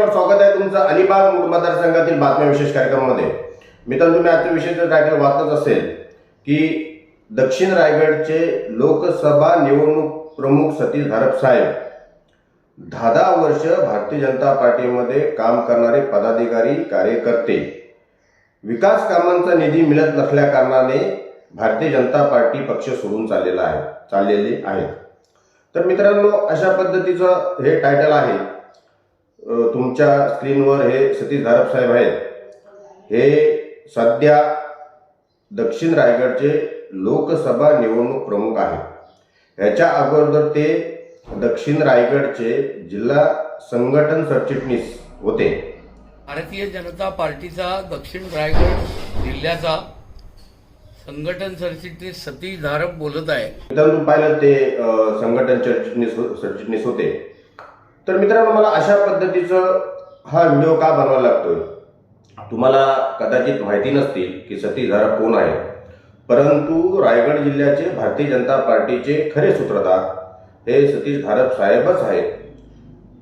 वर स्वागत आहे तुमचं अलिबाग मूळ मतदारसंघातील बातम्या विशेष कार्यक्रमामध्ये. मित्रांनो तुम्ही आजच्या विषयाचं टायटल वाचत असेल की दक्षिण रायगडचे लोकसभा निवडणूक प्रमुख सतीश धारप साहेब दहा दहा वर्ष भारतीय जनता पार्टीमध्ये काम करणारे पदाधिकारी कार्यकर्ते विकास कामांचा निधी मिळत नसल्या कारणाने भारतीय जनता पार्टी पक्ष सोडून चाललेला आहे चाललेले आहेत तर मित्रांनो अशा पद्धतीचं हे टायटल आहे तुमच्या स्क्रीनवर हे सतीश धारप साहेब आहेत. हे सध्या दक्षिण रायगडचे लोकसभा निवडणूक प्रमुख आहेत. ह्याच्या अगोदर ते दक्षिण रायगडचे जिल्हा संघटन सरचिटणीस होते. भारतीय जनता पार्टीचा दक्षिण रायगड जिल्ह्याचा संघटन सरचिटणीस सतीश धारप बोलत आहे. पाहिलं ते संघटन सरचिटणीस सरचिटणीस होते. तर मित्रांनो मला अशा पद्धतीचं हा व्हिडिओ का बनवायला लागतोय? तुम्हाला कदाचित माहिती नसतील की सतीश धारा कोण आहे. परंतु रायगड जिल्ह्याचे भारतीय जनता पार्टीचे खरे सूत्रधार हे सतीश धारप साहेबच आहेत.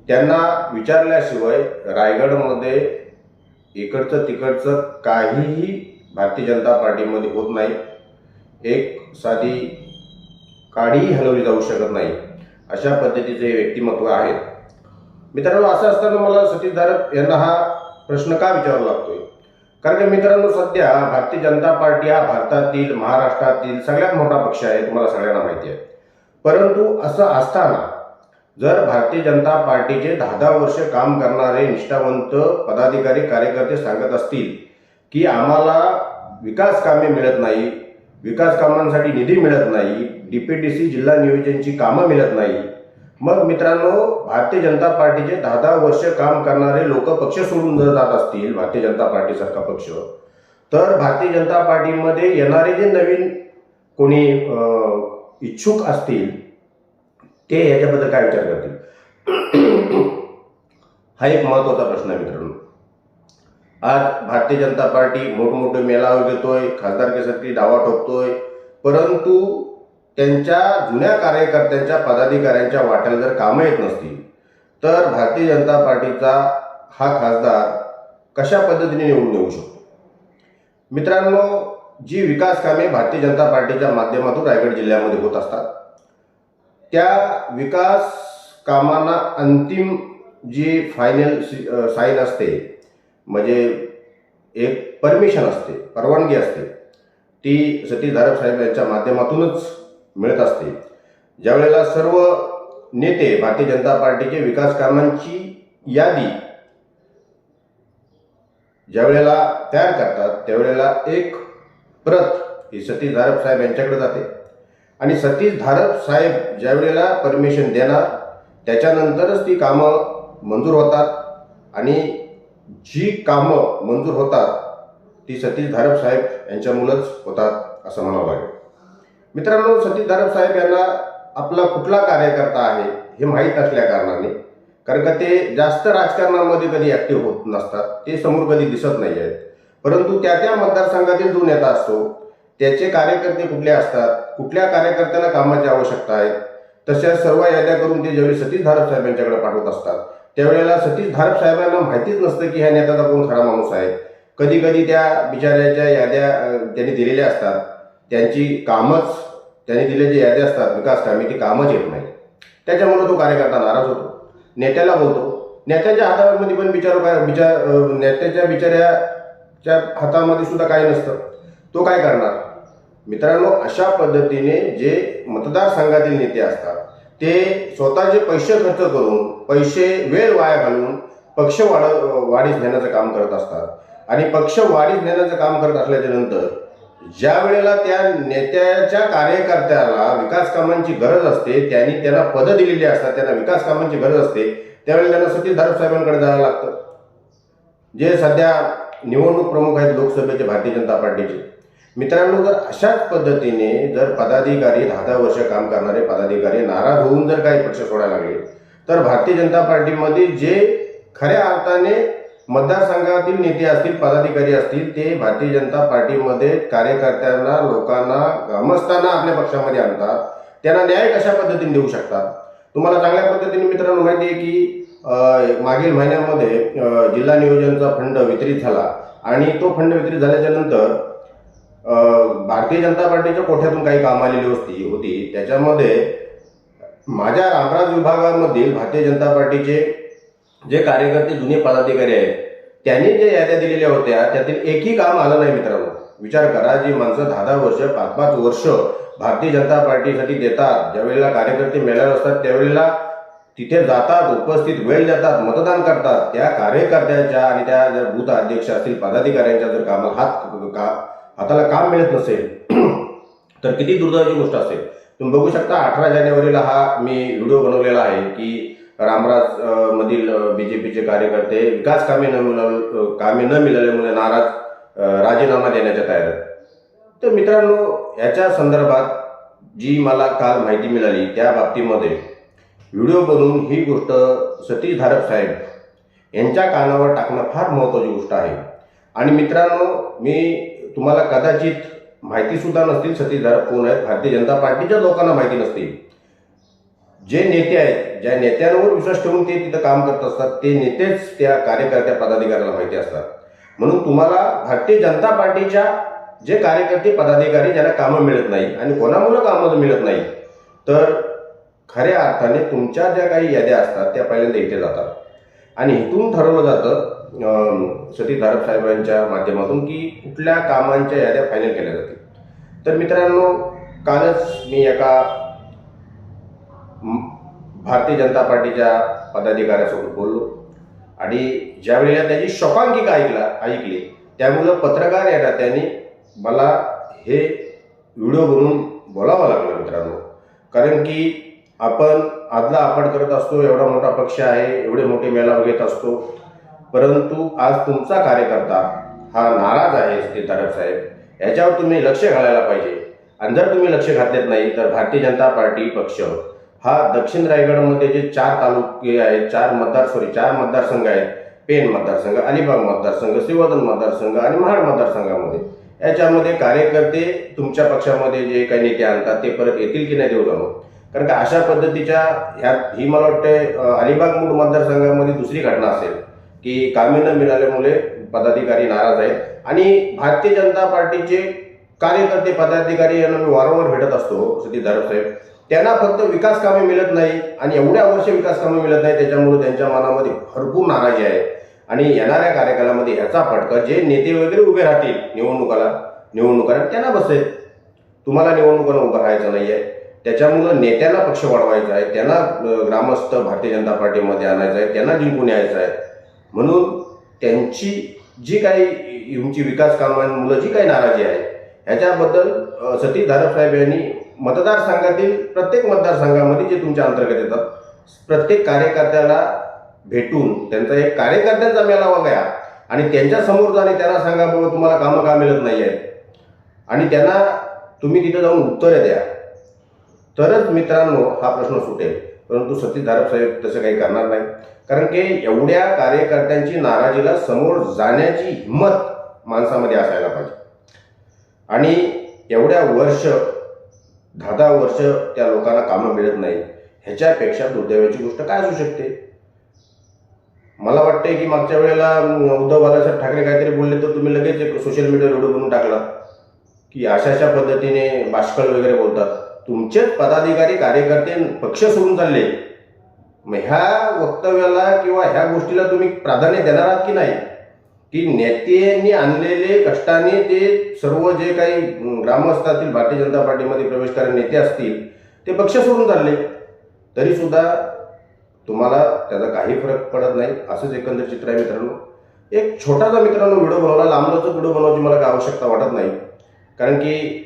त्यांना विचारल्याशिवाय रायगडमध्ये इकडचं तिकडचं काहीही भारतीय जनता पार्टीमध्ये होत नाही. एक साधी काडीही हलवली जाऊ शकत नाही. अशा पद्धतीचे व्यक्तिमत्व आहेत मित्रांनो असं असताना मला सतीश यांना हा प्रश्न का विचारावा लागतोय? कारण की मित्रांनो सध्या भारतीय जनता पार्टी हा भारतातील महाराष्ट्रातील सगळ्यात मोठा पक्ष आहे तुम्हाला सगळ्यांना माहिती आहे. परंतु असं असताना जर भारतीय जनता पार्टीचे दहा दहा वर्ष काम करणारे निष्ठावंत पदाधिकारी कार्यकर्ते सांगत असतील की आम्हाला विकास कामे मिळत नाही विकास कामांसाठी निधी मिळत नाही डी पी टी सी जिल्हा नियोजनची कामं मिळत नाही मग मित्रांनो भारतीय जनता पार्टीचे दहा दहा वर्ष काम करणारे लोक पक्ष सोडून जर जात असतील भारतीय जनता पार्टीसारखा पक्ष तर भारतीय जनता पार्टीमध्ये येणारे जे नवीन कोणी इच्छुक असतील ते याच्याबद्दल काय विचार करतील? हा एक महत्त्वाचा प्रश्न आहे मित्रांनो. आज भारतीय जनता पार्टी मोठमोठे मेळावे घेतोय खासदारकीसाठी डावा ठोकतोय परंतु त्यांच्या जुन्या कार्यकर्त्यांच्या पदाधिकाऱ्यांच्या वाट्याला जर कामं येत नसतील तर भारतीय जनता पार्टीचा हा खासदार कशा पद्धतीने निवडून येऊ शकतो? मित्रांनो जी विकास कामे भारतीय जनता पार्टीच्या माध्यमातून रायगड जिल्ह्यामध्ये होत असतात त्या विकास कामांना अंतिम जी फायनल साईन असते म्हणजे एक परमिशन असते परवानगी असते ती सतीश धारप साहेब यांच्या माध्यमातूनच मिळत असते. ज्यावेळेला सर्व नेते भारतीय जनता पार्टीचे विकास कामांची यादी ज्यावेळेला तयार करतात त्यावेळेला एक प्रत ही सतीश धारप साहेब यांच्याकडे जाते. आणि सतीश धारप साहेब ज्यावेळेला परमिशन देणार त्याच्यानंतरच ती कामं मंजूर होतात. आणि जी कामं मंजूर होतात ती सतीश धारप साहेब यांच्यामुळंच होतात असं म्हणावं लागेल. मित्रांनो सतीश धारप साहेब यांना आपला कुठला कार्यकर्ता आहे हे माहीत असल्या कारणाने कारण का ते जास्त राजकारणामध्ये कधी ॲक्टिव्ह होत नसतात ते समोर कधी दिसत नाही आहेत परंतु त्या त्या मतदारसंघातील जो नेता असतो त्याचे कार्यकर्ते कुठले असतात कुठल्या कार्यकर्त्याला कामाची आवश्यकता आहे तशा सर्व याद्या करून ते ज्यावेळी सतीश धारप साहेब यांच्याकडे पाठवत असतात त्यावेळेला सतीश धारप साहेबांना माहितीच नसतं की ह्या नेत्याचा कोण खरा माणूस आहे. कधी कधी त्या बिचाऱ्याच्या याद्या त्यांनी दिलेल्या असतात. त्यांची कामच त्यांनी दिले जे यादी असतात विकास कामे ती कामच येत नाही त्याच्यामुळे तो कार्यकर्ता नाराज होतो. नेत्याला बोलतो. नेत्याच्या हातामध्ये पण विचार काय विचार नेत्याच्या बिचाऱ्याच्या हातामध्ये सुद्धा काही नसतं. तो काय करणार? मित्रांनो अशा पद्धतीने जे मतदारसंघातील नेते असतात ते स्वतःचे पैसे खर्च करून पैसे वेळ वाया घालून पक्ष वाढ वाढीस नेण्याचं काम करत असतात. आणि पक्ष वाढीस नेण्याचं काम करत असल्याच्या नंतर ज्या वेळेला त्या नेत्याच्या कार्यकर्त्याला विकास कामांची गरज असते त्यांनी त्यांना पदं दिलेली असतात त्यांना विकास कामांची गरज असते त्यावेळेला त्यांना सतीश धारप साहेबांकडे जायला लागतं. जे सध्या निवडणूक प्रमुख आहेत लोकसभेचे भारतीय जनता पार्टीचे. मित्रांनो जर अशाच पद्धतीने जर पदाधिकारी दहा दहा वर्ष काम करणारे पदाधिकारी नाराज होऊन जर काही पक्ष सोडायला लागले तर भारतीय जनता पार्टीमध्ये जे खऱ्या अर्थाने मतदारसंघातील नेते असतील पदाधिकारी असतील ते भारतीय जनता पार्टीमध्ये कार्यकर्त्यांना लोकांना ग्रामस्थांना आपल्या पक्षामध्ये आणतात. त्यांना न्याय कशा पद्धतीने देऊ शकतात? तुम्हाला चांगल्या पद्धतीने मित्रांनो माहिती आहे की मागील महिन्यामध्ये जिल्हा नियोजनचा फंड वितरित झाला आणि तो फंड वितरित झाल्याच्यानंतर भारतीय जनता पार्टीच्या कोठ्यातून काही काम आलेली होती होती. त्याच्यामध्ये माझ्या रामराज विभागामधील भारतीय जनता पार्टीचे जे कार्यकर्ते जुने पदाधिकारी आहेत त्यांनी जे याद्या दिलेल्या होत्या त्यातील एकही काम आलं नाही मित्रांनो. विचार करा जी माणसं दहा दहा वर्ष पाच पाच वर्ष भारतीय जनता पार्टीसाठी देतात ज्यावेळेला कार्यकर्ते मेळावे असतात त्यावेळेला तिथे जातात उपस्थित वेळ देतात मतदान करतात. त्या कार्यकर्त्यांच्या आणि त्या जर बूथ अध्यक्ष असतील पदाधिकाऱ्यांच्या जर कामाला हात का हाताला काम मिळत नसेल तर किती दुर्दैवाची गोष्ट असेल. तुम्ही बघू शकता अठरा जानेवारीला हा मी व्हिडिओ बनवलेला आहे की रामराज मधील बीजेपीचे कार्यकर्ते विकास कामे न मिळाल कामे न मिळाल्यामुळे नाराज राजीनामा देण्याच्या तयार तर मित्रांनो याच्या संदर्भात जी मला काल माहिती मिळाली त्या बाबतीमध्ये व्हिडिओ बनवून ही गोष्ट सतीश धारक साहेब यांच्या कानावर टाकणं फार महत्त्वाची गोष्ट आहे. आणि मित्रांनो मी तुम्हाला कदाचित माहितीसुद्धा नसतील सतीश धारक कोण आहेत भारतीय जनता पार्टीच्या लोकांना माहिती नसतील. जे नेते आहेत ज्या नेत्यांवर विश्वास ठेवून ते तिथं काम करत असतात ते नेतेच त्या कार्यकर्त्या पदाधिकाऱ्याला माहिती असतात. म्हणून तुम्हाला भारतीय जनता पार्टीच्या जे कार्यकर्ते पदाधिकारी ज्यांना कामं मिळत नाही आणि कोणामुळे कामं मिळत नाही तर खऱ्या अर्थाने तुमच्या ज्या काही याद्या असतात त्या पहिल्यांदा इथे जातात. आणि इथून ठरवलं जातं सती सतीश धारक साहेबांच्या माध्यमातून की कुठल्या कामांच्या याद्या फायनल केल्या जातील. तर मित्रांनो कालच मी एका भारतीय जनता पार्टीच्या पदाधिकाऱ्यासोबत बोललो. आणि ज्यावेळेला त्याची शोकांकिका ऐकला ऐकली त्यामुळं पत्रकार या नात्याने मला हे व्हिडिओ बनवून बोलावं लागलं मित्रांनो. कारण की आपण आदला आपण करत असतो एवढा मोठा पक्ष आहे एवढे मोठे मेळावे घेत असतो. परंतु आज तुमचा कार्यकर्ता हा नाराज आहे ते तारक साहेब. याच्यावर तुम्ही लक्ष घालायला पाहिजे. आणि जर तुम्ही लक्ष घातलेत नाही तर भारतीय जनता पार्टी पक्ष हा दक्षिण रायगडमध्ये जे चार तालुके आहेत चार मतदार सॉरी चार मतदारसंघ आहेत पेन मतदारसंघ अलिबाग मतदारसंघ श्रीवर्धन मतदारसंघ आणि महाड मतदारसंघामध्ये. याच्यामध्ये कार्यकर्ते तुमच्या पक्षामध्ये जे काही नेते आणतात ते परत येतील की नाही देऊ जाणून कारण का अशा पद्धतीच्या ह्या ही मला वाटतं अलिबाग मूळ मतदारसंघामध्ये दुसरी घटना असेल की कामे न मिळाल्यामुळे पदाधिकारी नाराज आहेत आणि भारतीय जनता पार्टीचे कार्यकर्ते पदाधिकारी यांना मी वारंवार भेटत असतो सतीश धारक साहेब. त्यांना फक्त विकास कामे मिळत नाही आणि एवढ्या वर्ष विकास कामे मिळत नाही त्याच्यामुळे त्यांच्या मनामध्ये भरपूर नाराजी आहे. आणि येणाऱ्या कार्यकालामध्ये याचा फटका जे नेते वगैरे उभे राहतील निवडणुकाला निवडणुकाला त्यांना बसेल. तुम्हाला निवडणुकांना उभं राहायचं नाही आहे त्याच्यामुळं नेत्यांना पक्ष वाढवायचा आहे त्यांना ग्रामस्थ भारतीय जनता पार्टीमध्ये आणायचं आहे त्यांना जिंकून यायचं आहे. म्हणून त्यांची जी काही तुमची विकास कामांमुळे जी काही नाराजी आहे ह्याच्याबद्दल सतीश धारक साहेब यांनी मतदारसंघातील प्रत्येक मतदारसंघामध्ये जे तुमच्या अंतर्गत येतात प्रत्येक कार्यकर्त्याला भेटून त्यांचा एक कार्यकर्त्यांचा मेळावा घ्या आणि त्यांच्यासमोर जाणे त्यांना सांगा बाबा तुम्हाला कामं का मिळत नाही आहेत? आणि त्यांना तुम्ही तिथं जाऊन उत्तरे द्या. तरच मित्रांनो हा प्रश्न सुटेल. परंतु सतीश धारक साहेब तसं काही करणार नाही. कारण की एवढ्या कार्यकर्त्यांची नाराजीला समोर जाण्याची हिंमत माणसामध्ये असायला पाहिजे. आणि एवढ्या वर्ष दहा दहा वर्ष त्या लोकांना कामं मिळत नाही ह्याच्यापेक्षा दुर्दैवाची गोष्ट काय असू शकते? मला वाटते की मागच्या वेळेला उद्धव बाळासाहेब ठाकरे काहीतरी बोलले तर तुम्ही लगेच एक सोशल मीडियावर व्हिडिओ बनवून टाकला. की अशा अशा पद्धतीने बाष्कळ वगैरे बोलतात. तुमचेच पदाधिकारी कार्यकर्ते पक्ष सोडून चालले. मग ह्या वक्तव्याला किंवा ह्या गोष्टीला तुम्ही प्राधान्य देणार आहात की नाही? की नेत्यांनी आणलेले कष्टाने ते सर्व जे काही अं, ग्रामस्थातील भारतीय जनता पार्टीमध्ये प्रवेश करणारे नेते असतील ते पक्ष सोडून चालले. तरी सुद्धा तुम्हाला त्याचा काही फरक पडत नाही असंच एकंदर चित्र आहे मित्रांनो. एक छोटासा मित्रांनो व्हिडिओ बनवला लांबलचक व्हिडिओ बनवायची मला काय आवश्यकता वाटत नाही. कारण की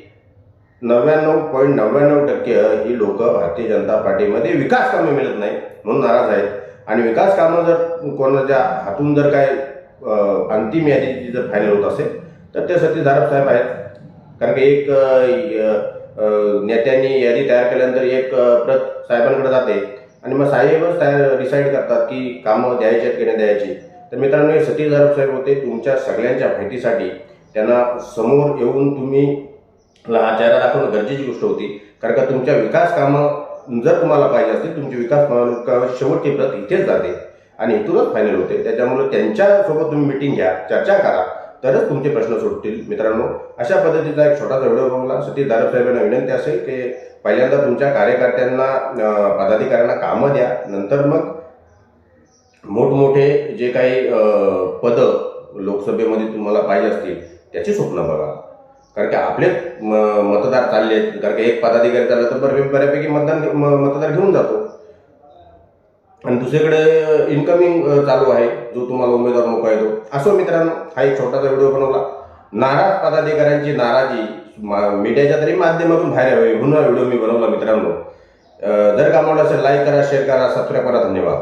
नव्याण्णव पॉईंट नव्याण्णव टक्के ही लोक भारतीय जनता पार्टीमध्ये विकास कामे मिळत नाही म्हणून नाराज आहेत. आणि विकास कामं जर कोणाच्या हातून जर काय अंतिम यादी जर फायनल होत असेल तर ते सतीश धारप साहेब आहेत. कारण की एक नेत्यांनी यादी तयार केल्यानंतर एक प्रत साहेबांकडे जाते आणि मग साहेबच तयार डिसाईड करतात की कामं द्यायची आहेत की नाही द्यायची. तर मित्रांनो हे सतीश धारप साहेब होते तुमच्या सगळ्यांच्या माहितीसाठी. त्यांना समोर येऊन तुम्ही ला हा चेहरा दाखवणं गरजेची गोष्ट होती. कारण का तुमच्या विकास कामं जर तुम्हाला पाहिजे असतील तुमची विकास शेवटची प्रत इथेच जाते. आणि इथूनच फायनल होते. त्याच्यामुळे त्यांच्यासोबत तुम्ही मिटिंग घ्या चर्चा करा तरच तुमचे प्रश्न सुटतील मित्रांनो. अशा पद्धतीचा एक छोटासा व्हिडिओ बघला. सतीश दारप साहेबांना विनंती असेल की पहिल्यांदा तुमच्या कार्यकर्त्यांना पदाधिकाऱ्यांना कामं द्या. नंतर मग मोठमोठे जे काही पदं लोकसभेमध्ये तुम्हाला पाहिजे असतील त्याची स्वप्न बघा. कारण की आपले म- मतदार चालले आहेत कारण की एक पदाधिकारी चालला तर बरे बऱ्यापैकी मतदान म- मतदार घेऊन जातो. आणि दुसरीकडे इन्कमिंग चालू आहे जो तुम्हाला उमेदवार नको येतो. असो मित्रांनो हा एक छोटासा व्हिडिओ बनवला. नाराज पदाधिकाऱ्यांची नाराजी मा- मीडियाच्या तरी माध्यमातून बाहेर यावी. म्हणून हा व्हिडिओ मी बनवला मित्रांनो. जर का आवडला असेल लाईक करा शेअर करा सबस्क्राईब करा. धन्यवाद.